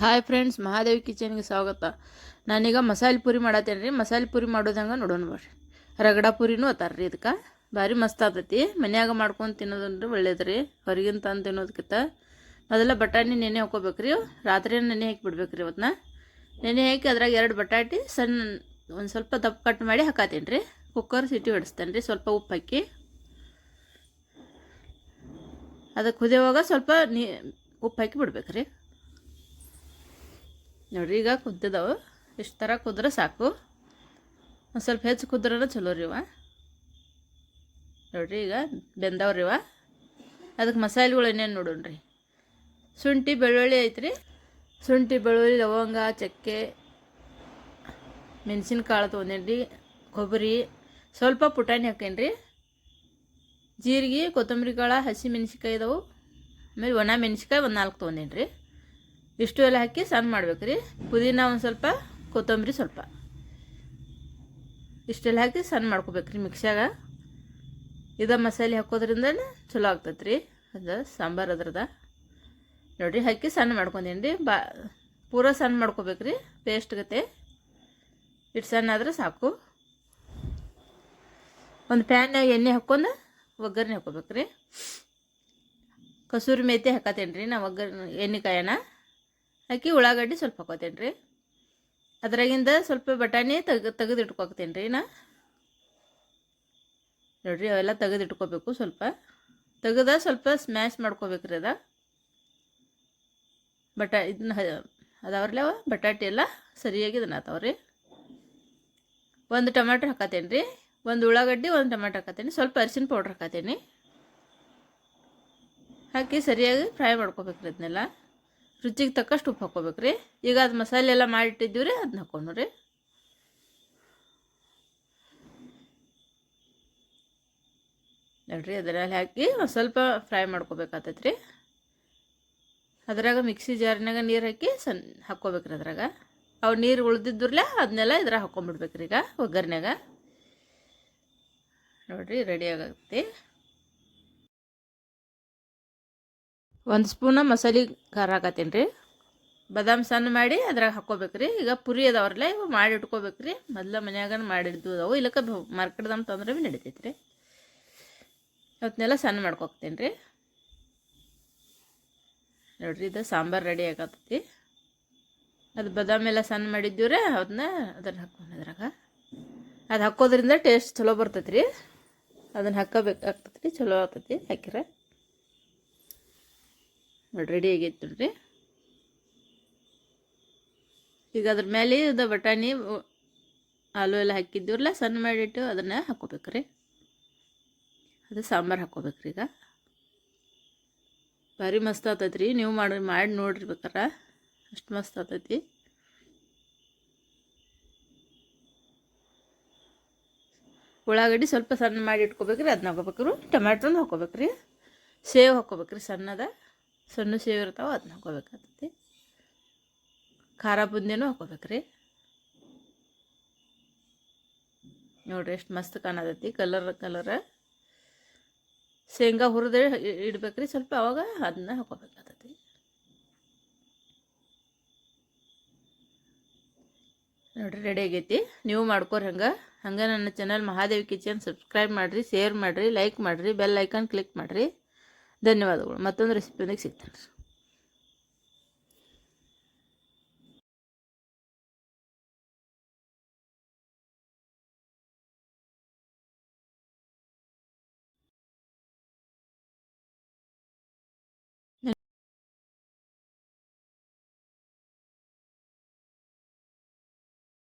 Hi friends Mahadevi ಕಿಚನ್ಗೆ ಸ್ವಾಗತ. ನಾನೀಗ ಮಸಾಲೆ ಪೂರಿ ಮಾಡತ್ತೇನೆ ರೀ ಮಸಾಲೆ ಪೂರಿ ಮಾಡೋದಂಗೆ ನೋಡೋಣ ಬರ್ರಿ. ರಗಡ ಪೂರಿನೂ ಅತ್ತಾರ ರೀ ಇದಕ್ಕೆ. ಭಾರಿ ಮಸ್ತ್ ಆಗ್ತೈತಿ ಮನ್ಯಾಗ ಮಾಡ್ಕೊಂಡು ತಿನ್ನೋದಂದ್ರೆ ಒಳ್ಳೇದು ರೀ ಹೊರಗಿನ ತಂದು ತಿನ್ನೋದಕ್ಕಿಂತ ಮೊದಲ ಬಟಾಣಿ ನೆನೆ ಹಾಕೋಬೇಕು ರೀ ರಾತ್ರಿ ನೆನೆ ಹಾಕಿ ಬಿಡ್ಬೇಕು ರೀ ಅವತ್ತನ್ನ ನೆನೆ ಹಾಕಿ ಅದ್ರಾಗ ಎರಡು ಬಟಾಟಿ ಸಣ್ಣ ಒಂದು ಸ್ವಲ್ಪ ದಪ್ಪ ಕಟ್ ಮಾಡಿ ಹಾಕತ್ತೇನೆ ರೀ ಕುಕ್ಕರ್ ಸಿಟಿ ಹೊಡಿಸ್ತೇನೆ ರೀ ಸ್ವಲ್ಪ ಉಪ್ಪು ಹಾಕಿ. ಅದಕ್ಕೆ ಕುದಿಯುವಾಗ ಸ್ವಲ್ಪ ನೀ ಉಪ್ಪು ಹಾಕಿ ಬಿಡ್ಬೇಕು ರೀ ನೋಡ್ರಿ, ಈಗ ಕುದ್ದಿದಾವೆ. ಇಷ್ಟು ಥರ ಕುದ್ರೆ ಸಾಕು. ಒಂದು ಸ್ವಲ್ಪ ಹೆಚ್ಚು ಕುದ್ರನ ಚಲೋ ರೀ ಇವ. ನೋಡ್ರಿ, ಈಗ ಬೆಂದವ್ರಿ ಇವ. ಅದಕ್ಕೆ ಮಸಾಲೆಗಳು ಏನೇನು ನೋಡೋಣ್ರಿ. ಶುಂಠಿ, ಬೆಳ್ಳುಳ್ಳಿ ಐತ್ರಿ. ಶುಂಠಿ, ಬೆಳ್ಳುಳ್ಳಿ, ಲವಂಗ, ಚಕ್ಕೆ, ಮೆಣಸಿನ್ಕಾಳು ತೊಗೊಂಡೇನಿ ರೀ ಕೊಬ್ಬರಿ, ಸ್ವಲ್ಪ ಪುಟಾಣಿ ಹಾಕೇನಿ ರೀ ಜೀರಿಗೆ ಕೊತ್ತಂಬರಿ ಕಾಳು ಹಸಿ ಮೆಣಸಿನ್ಕಾಯಿ ಇದಾವೆ. ಆಮೇಲೆ ಒಣ ಮೆಣಸಿನ್ಕಾಯಿ ಒಂದು ನಾಲ್ಕು ತೊಗೊಂಡೇನಿ ರೀ ಇಷ್ಟು ಎಲ್ಲ ಹಾಕಿ ಸಣ್ಣ ಮಾಡ್ಬೇಕು ರೀ. ಪುದೀನ ಒಂದು ಸ್ವಲ್ಪ, ಕೊತ್ತಂಬರಿ ಸ್ವಲ್ಪ. ಇಷ್ಟೆಲ್ಲ ಹಾಕಿ ಸಣ್ಣ ಮಾಡ್ಕೋಬೇಕು ರೀ ಮಿಕ್ಸ್ಯಾಗ. ಇದ ಮಸಾಲೆ ಹಾಕೋದ್ರಿಂದ ಚಲೋ ಆಗ್ತೈತೆ ರೀ. ಅದು ಸಾಂಬಾರು ಅದ್ರದ ನೋಡಿರಿ ಹಾಕಿ ಸಣ್ಣ ಮಾಡ್ಕೊಂಡೀನಿ ರೀ. ಬಾ, ಪೂರ ಸಣ್ಣ ಮಾಡ್ಕೋಬೇಕು ರೀ ಪೇಸ್ಟ್ ಗತೆ. ಇಟ್ಟು ಸಣ್ಣ ಆದ್ರೆ ಸಾಕು. ಒಂದು ಪ್ಯಾನ್ಯಾಗ ಎಣ್ಣೆ ಹಾಕ್ಕೊಂಡು ಒಗ್ಗರಣೆ ಹಾಕೋಬೇಕು ರೀ ಕಸೂರಿ ಮೇತೆ ಹಾಕತ್ತೇನೆ ರೀ ನಾ ಒಗ್ಗರಣೆ, ಎಣ್ಣೆ ಕಾಯಣ ಹಾಕಿ ಉಳ್ಳಾಗಡ್ಡಿ ಸ್ವಲ್ಪ ಹಾಕೋತೇನೆ ರೀ ಅದ್ರಾಗಿಂದ ಸ್ವಲ್ಪ ಬಟಾಣಿ ತೆಗೆ ತೆಗೆದು ಇಟ್ಕೊತೇನೆ ರೀ ನಾ. ನೋಡ್ರಿ ಅವೆಲ್ಲ ತೆಗೆದಿಟ್ಕೋಬೇಕು ಸ್ವಲ್ಪ. ತೆಗೆದ ಸ್ವಲ್ಪ ಸ್ಮ್ಯಾಶ್ ಮಾಡ್ಕೋಬೇಕು ರೀ ಅದ. ಬಟಾ ಇದನ್ನ ಅದಾವ್ರಲ್ಲ ಬಟಾಟೆ ಎಲ್ಲ ಸರಿಯಾಗಿ ಇದನ್ನ ಆತಾವ್ರಿ. ಒಂದು ಟೊಮ್ಯಾಟೊ ಹಾಕತ್ತೇನೆ ರೀ ಒಂದು ಉಳ್ಳಾಗಡ್ಡಿ, ಒಂದು ಟೊಮ್ಯಾಟೊ ಹಾಕತ್ತೇನೆ ಸ್ವಲ್ಪ ಅರಿಶಿನ ಪೌಡ್ರ್ ಹಾಕತ್ತೇನೆ ಹಾಕಿ ಸರಿಯಾಗಿ ಫ್ರೈ ಮಾಡ್ಕೋಬೇಕು ರೀ ಅದನ್ನೆಲ್ಲ ರುಚಿಗೆ ತಕ್ಕಷ್ಟು ಉಪ್ಪು ಹಾಕ್ಕೋಬೇಕು ರೀ ಈಗ ಅದು ಮಸಾಲೆ ಎಲ್ಲ ಮಾಡಿಟ್ಟಿದ್ದೀವಿ ರೀ ಅದನ್ನ ಹಾಕ್ಕೊಂಡು ರೀ ನೋಡ್ರಿ, ಅದರಲ್ಲಿ ಹಾಕಿ ಒಂದು ಸ್ವಲ್ಪ ಫ್ರೈ ಮಾಡ್ಕೋಬೇಕಾಗ್ತೈತೆ ರೀ ಅದ್ರಾಗ ಮಿಕ್ಸಿ ಜಾರ್ನಾಗ ನೀರು ಹಾಕಿ ಸಣ್ಣ ಹಾಕ್ಕೋಬೇಕ್ರಿ ಅದ್ರಾಗ. ಅವು ನೀರು ಉಳ್ದಿದ್ರಲ್ಲ ಅದನ್ನೆಲ್ಲ ಇದ್ರಾಗ ಹಾಕ್ಕೊಂಬಿಡ್ಬೇಕ್ರಿ ಈಗ ಒಗ್ಗರ್ನ್ಯಾಗ. ನೋಡ್ರಿ, ರೆಡಿ ಆಗತ್ತೆ ಒಂದು ಸ್ಪೂನ ಮಸಾಲೆ ಖಾರ ಹಾಕತ್ತೀನಿ ರೀ. ಬಾದಾಮ್ ಸಣ್ಣ ಮಾಡಿ ಅದ್ರಾಗ ಹಾಕ್ಕೋಬೇಕು ರೀ ಈಗ ಪುರಿ ಅದಾವ್ರಲ್ಲ ಇವು ಮಾಡಿ ಇಟ್ಕೋಬೇಕು ರೀ ಮೊದಲ ಮನ್ಯಾಗ ಮಾಡಿಡ್ದು ಅದಾವು ಇಲ್ಲಕ್ಕ ಮಾರ್ಕೆಟ್ದಮ್ ತಂದ್ರೆ ಭೀ ನಡಿತೈತೆ ರೀ. ಅವತ್ತನ್ನೆಲ್ಲ ಸಣ್ಣ ಮಾಡ್ಕೊಕ್ತೇನೆ ರೀ. ನೋಡ್ರಿ, ಇದು ಸಾಂಬಾರು ರೆಡಿ ಆಗತ್ತೈತಿ. ಅದು ಬಾದಾಮ್ ಎಲ್ಲ ಸಣ್ಣ ಮಾಡಿದ್ದೀವಿ ರೀ. ಅದನ್ನ ಅದನ್ನು ಹಾಕೊಂಡು ಅದ್ರಾಗ. ಅದು ಹಾಕೋದ್ರಿಂದ ಟೇಸ್ಟ್ ಚಲೋ ಬರ್ತೈತೆ ರೀ. ಅದನ್ನು ಹಾಕೋಬೇಕಾಗ್ತೈತಿ ರೀ. ಚಲೋ ಆಗ್ತೈತಿ ಹಾಕಿರ. ನೋಡಿ ರೆಡಿ ಆಗೈತೆ ನೋಡ್ರಿ. ಈಗ ಅದ್ರ ಮೇಲೆ ಇದು ಬಟಾಣಿ ಆಲೂ ಎಲ್ಲ ಹಾಕಿದ್ದೀವ್ರಲ್ಲ ಸಣ್ಣ ಮಾಡಿಟ್ಟು ಅದನ್ನು ಹಾಕೋಬೇಕು ರೀ ಅದು ಸಾಂಬಾರು ಹಾಕೋಬೇಕು ರೀ ಈಗ. ಭಾರಿ ಮಸ್ತ್ ಆಗ್ತೈತೆ ರೀ ನೀವು ಮಾಡಿ ಮಾಡಿ ನೋಡ್ರಿ ಬೇಕಾರ. ಅಷ್ಟು ಮಸ್ತ್ ಆಗ್ತೈತಿ ಉಳ್ಳಾಗಡ್ಡಿ ಸ್ವಲ್ಪ ಸಣ್ಣ ಮಾಡಿ ಇಟ್ಕೋಬೇಕು ರೀ ಅದನ್ನ ಹಾಕೋಬೇಕು ರೀ ಟೊಮ್ಯಾಟೊನ ಹಾಕೋಬೇಕು ರೀ ಸೇವ್ ಹಾಕೋಬೇಕು ರೀ ಸಣ್ಣದ. ಸಣ್ಣ ಸೇವ್ ಇರ್ತಾವೆ ಅದನ್ನ ಹಾಕೋಬೇಕಾಗ್ತೈತಿ. ಖಾರ ಬುಂದಿನೂ ಹಾಕೋಬೇಕು ರೀ ನೋಡ್ರಿ ಎಷ್ಟು ಮಸ್ತ್ ಕಾಣತೈತಿ ಕಲರ್ ಕಲರ್. ಶೇಂಗಾ ಹುರಿದ್ರೆ ಇಡ್ಬೇಕು ರೀ ಸ್ವಲ್ಪ ಅವಾಗ ಅದನ್ನ ಹಾಕೋಬೇಕಾಗ್ತೈತಿ. ನೋಡ್ರಿ ರೆಡಿ ಆಗೈತಿ. ನೀವು ಮಾಡ್ಕೋರಿ ಹಂಗೆ. ಹಂಗೆ ನನ್ನ ಚಾನಲ್ ಮಹಾದೇವಿ ಕಿಚನ್ ಸಬ್ಸ್ಕ್ರೈಬ್ ಮಾಡಿರಿ ಶೇರ್ ಮಾಡಿರಿ ಲೈಕ್ ಮಾಡಿರಿ ಬೆಲ್ ಐಕಾನ್ ಕ್ಲಿಕ್ ಮಾಡಿರಿ. ಧನ್ಯವಾದಗಳು. ಮತ್ತೊಂದು ರೆಸಿಪಿಯೊಂದಿಗೆ ಸಿಗ್ತೇನೆ.